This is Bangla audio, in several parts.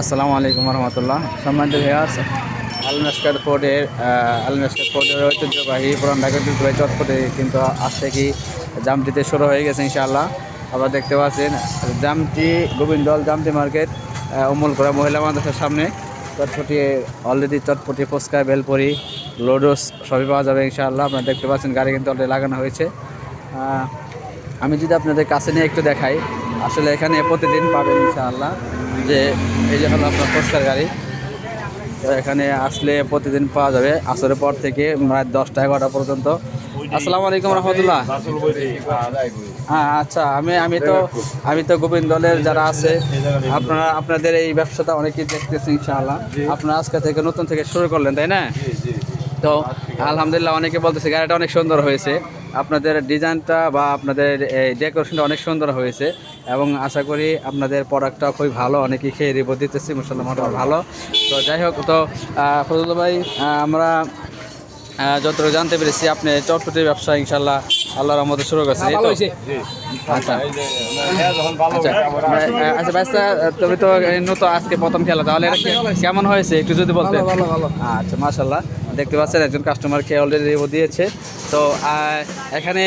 আসসালামু আলাইকুম রহমতুল্লাহ। সম্মানিত ভিয়াস আলমেস্কার ফোর্ডের আলমেস্কার ফোর্ডের ঐতিহ্যবাহী পুরান ঢাকা ঐতিহ্যবাহী চটপটে কিন্তু আজ থেকে জামটিতে শুরু হয়ে গেছে ইনশাআল্লাহ। আবার দেখতে পাচ্ছেন, জামটি গোবিন্দল জামটি মার্কেট অমল করা মহিলা মাদ্রাসার সামনে। চটপটি অলরেডি চটপটি, ফুচকা বেলপুরি লোডোস সবই পাওয়া যাবে ইনশাআল্লাহ। আপনারা দেখতে পাচ্ছেন, গাড়ি কিন্তু অলরেডি লাগানো হয়েছে। আমি যদি আপনাদের কাছে নিয়ে একটু দেখাই, আসলে এখানে প্রতিদিন পাবেন ইনশাআল্লাহ যে এই যে হলো আপনার পোস্টার গাড়ি, তো এখানে আসলে প্রতিদিন পাওয়া যাবে আসরের পর থেকে রাত দশটা এগারোটা পর্যন্ত। আসসালামু আলাইকুম রহমতুল্লাহ। হ্যাঁ আচ্ছা আমি আমি তো আমি তো গোবিন্দ দলের যারা আছে, আপনারা, আপনাদের এই ব্যবসাটা অনেকেই দেখতেছি ইনশাআল্লাহ। আপনারা আজকে থেকে নতুন থেকে শুরু করলেন, তাই না? তো আলহামদুলিল্লাহ, অনেকে বলতেছে গাড়িটা অনেক সুন্দর হয়েছে। আপনাদের ডিজাইনটা বা আপনাদের এই ডেকোরেশনটা অনেক সুন্দর হয়েছে এবং আশা করি আপনাদের প্রোডাক্টটা খুবই ভালো। অনেকেই খেয়ে রিপোর্ট দিতেছি মোটামুটি ভালো। তো যাই হোক, তো ফজল ভাই আমরা যতটা জানতে পেরেছি, আপনি চটপটি ব্যবসা ইনশাল্লাহ আল্লাহর রহমতে শুরু এই তো? আচ্ছা। আচ্ছা। আচ্ছা তুমি তো নতুন আজকে প্রথম খেলা তাহলে কেমন হয়েছে? একটু যদি বলতে ভালো ভালো আচ্ছা মাশাল্লাহ দেখতে পাচ্ছেন একজন কাস্টমার খেয়ে অলরেডি রিভিউ দিয়েছে। তো এখানে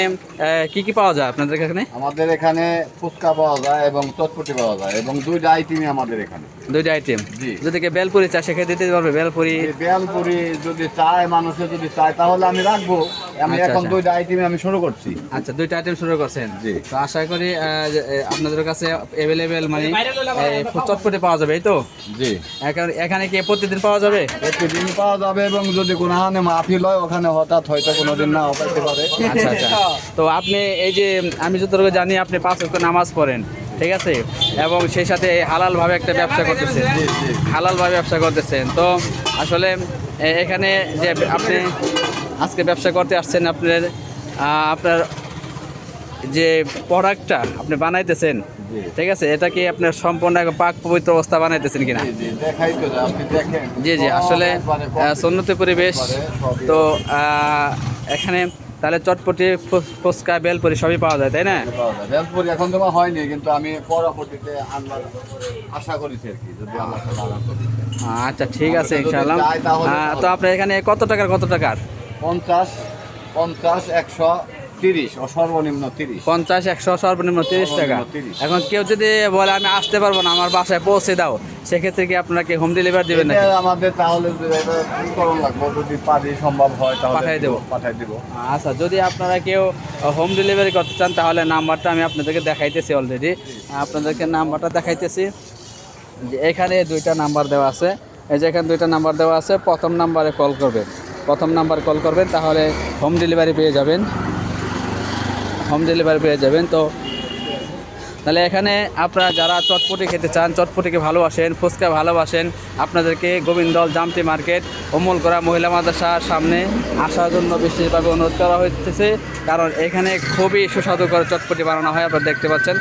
কি কি পাওয়া যায় আপনাদের এখানে? আমাদের এখানে ফুচকা পাওয়া যায় এবং চটপটি পাওয়া যায় এবং দুইটা আইটেমই আমাদের এখানে। দুইটা আইটেম জি। যদি কেউ বেলপুরি চা সেখানে দিতে পারবে বেলপুরি। বেলপুরি যদি চায় মানুষে যদি চায় তাহলে আমি রাখব। আমি আচ্ছা, এখন আচ্ছা। দুইটা আইটেমে আমি শুরু করছি। আচ্ছা দুইটা আইটেম শুরু করছেন। জি। তো আশা করি আপনাদের কাছে অ্যাভেলেবেল মানে এই, চটপটি পাওয়া যাবে এই তো? জি। এখানে এখানে কি প্রতিদিন পাওয়া যাবে? প্রতিদিন পাওয়া যাবে এবং যদি কোনো হানে মাহফিল হয় ওখানে হঠাৎ হয়তো কোনোদিন নাও পাইতে পারে। আচ্ছা আচ্ছা। তো আপনি এই যে আমি যতটুকু জানি আপনি পাঁচ নামাজ পড়েন। ঠিক আছে? এবং সেই সাথে হালালভাবে একটা ব্যবসা করতেছেন। হালালভাবে ব্যবসা করতেছেন। তো আসলে এখানে যে আপনি আজকে ব্যবসা করতে আসছেন আপনার আপনার যে প্রোডাক্টটা আপনি বানাইতেছেন ঠিক আছে? এটা কি আপনার সম্পূর্ণ এক পাক পবিত্র অবস্থা বানাইতেছেন কিনা? জি, জি, আসলে সন্ন্যতি পরিবেশ তো এখানে তাহলে চটপটি ফুচকা বেলপুরি সবই পাওয়া যায় তাই না? বেলপুরি এখন তোমার হয়নি কিন্তু আমি পরবর্তীতে আনবার আশা করেছি আর কি যদি আমার আচ্ছা ঠিক আছে ইনশাআল্লাহ। হ্যাঁ তো আপনার এখানে কত টাকার কত টাকার? পঞ্চাশ পঞ্চাশ একশো তিরিশ সর্বনিম্ন তিরিশ। পঞ্চাশ একশো সর্বনিম্ন তিরিশ টাকা। সর্বনিম্ন 30 এখন কেউ যদি বলে আমি আসতে পারব না আমার বাসায় পৌঁছে দাও সেক্ষেত্রে কি আপনাকে হোম ডেলিভারি দেবেন নাকি? আমাদের তাহলে যে এটা কি করণ লাগবো। যদি পারি সম্ভব হয় তাহলে পাঠাই দেবো। পাঠাই দেবো। আচ্ছা যদি আপনারা কেউ হোম ডেলিভারি করতে চান তাহলে নাম্বারটা আমি আপনাদেরকে দেখাইতেছি অলরেডি আপনাদেরকে নাম্বারটা দেখাইতেছি। যে এখানে দুইটা নাম্বার দেওয়া আছে। এই যে এখানে দুইটা নাম্বার দেওয়া আছে প্রথম নাম্বারে কল করবেন। প্রথম নাম্বার কল করবেন তাহলে হোম ডেলিভারি পেয়ে যাবেন। হোম ডেলিভারি পেয়ে যাবেন। তো তাহলে এখানে আপনারা যারা চটপটি খেতে চান, চটপটিকে ভালোবাসেন, ফুচকা ভালোবাসেন, আপনাদেরকে গোবিন্দল জামটি মার্কেট, অমল করা মহিলা মাদ্রাসার সামনে আসার জন্য বিশেষভাবে অনুরোধ করা হচ্ছে কারণ এখানে খুবই সুস্বাদুকর চটপটি বানানো হয়, আপনারা দেখতে পাচ্ছেন।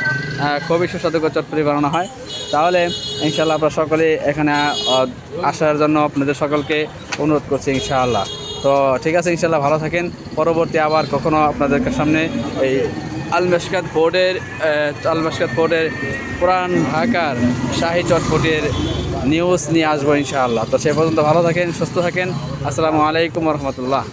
খুবই সুস্বাদুকর চটপটি বানানো হয়। তাহলে ইনশাল্লাহ আপনারা সকলে এখানে আসার জন্য আপনাদের সকলকে অনুরোধ করছি ইনশাআল্লাহ। তো ঠিক আছে, ইনশাল্লাহ ভালো থাকেন। পরবর্তী আবার কখনো আপনাদের সামনে এই আলমেশকাত বোর্ডের আলমেশকাত বোর্ডের পুরান ঢাকার শাহী চটপটির নিউজ নিয়ে আসব ইনশাআল্লাহ। তো সে পর্যন্ত ভালো থাকেন, সুস্থ থাকেন। আসসালামু আলাইকুম রহমতুল্লাহ।